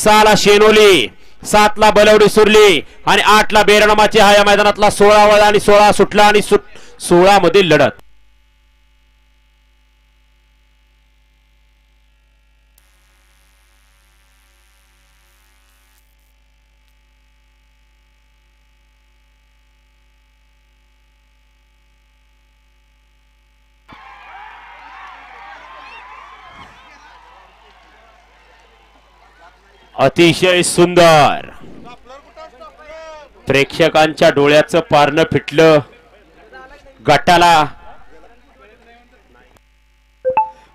सहाला शेनोली सातला बलवडी सुरली आणि आठला बेरणामाची हा या मैदानातला सोळावा आणि सोळा सुटला आणि सुट सोळा मधील लढत. अतिशय सुंदर. प्रेक्षकांच्या डोळ्याचं पारणं फिटलं. गटाला.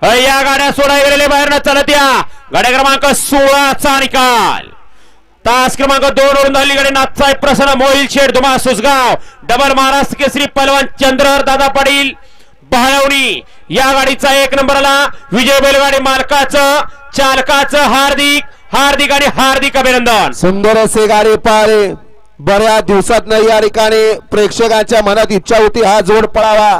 या गाड्या सोडाय गेलेले बाहेर चालत या. गाड्या क्रमांक सोळाचा निकाल. तास क्रमांक दोन वरून झाली गाडी. प्रसन्न मोहिल शेड धुमा सुसगाव डबल महाराष्ट्र केसरी पलवान चंद्रहर दादा पाटील बहाळवणी. या गाडीचा एक नंबर आला विजय बैलगाडी मालकाचं चालकाचं हार्दिक हार्दिक आणि हार्दिक अभिनंदन. सुंदर असे गाडी पारे बऱ्याच दिवसात या ठिकाणी प्रेक्षकांच्या मनात इच्छा होती हा जोड पळावा.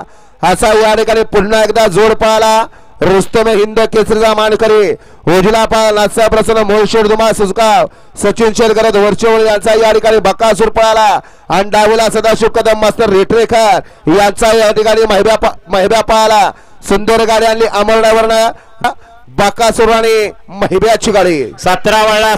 असा या ठिकाणी पुन्हा एकदा जोड पळाला. रुस्तम हिंद केसरीचा मानकरी ओझला पाल नाचा प्रसन्न मोहिशेड दुमा सुजगाव सचिन शेरकरत वरचेवळ यांचा या ठिकाणी बकासूर पळाला. आणि डावीला सदाशिव कदम मास्तर रेटरेकर यांचा या ठिकाणी महिब्या महिब्या पळाला. सुंदर गाडी आणली अमरनावरनं बाका आणि महिब्याची गाडी. सतरा वळला